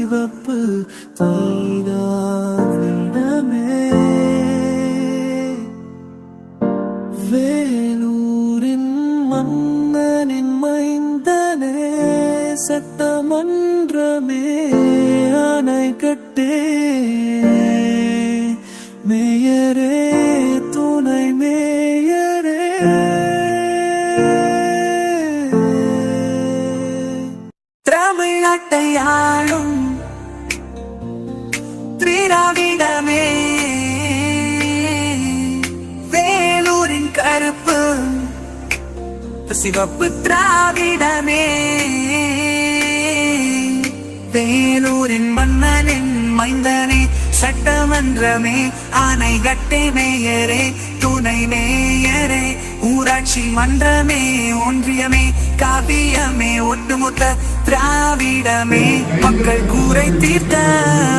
வேலூரின் சிவப்பு தீதாவிடமே வேலூரின் மன்னனின் மைந்தனே சட்டமன்றமே அணை கட்டே. மேயரே துணை மேயரே. தமிழ்நாட்டை ஆளும் திராவிடமே. வேலூரின் கருப்பு சிவப்பு திராவிடமே. வேலூரின் மன்னனின் மைந்தனே சட்டமன்றமே ஆனை கட்டை மேயரே துணை மேயரே ஊராட்சி மன்றமே ஒன்றியமே காவியமே ஒட்டுமொத்த திராவிடமே. மக்கள் கூரை தீர்த்த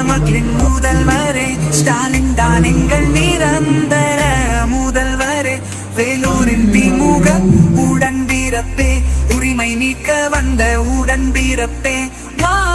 மக்களின் முதல்வரே ஸ்டாலின் தான் எங்கள் நிரந்தர முதல்வரே. வேலூரின் திமுக உடன் பிறப்பே. உரிமை நீக்க வந்த உடன் பிறப்பே. வா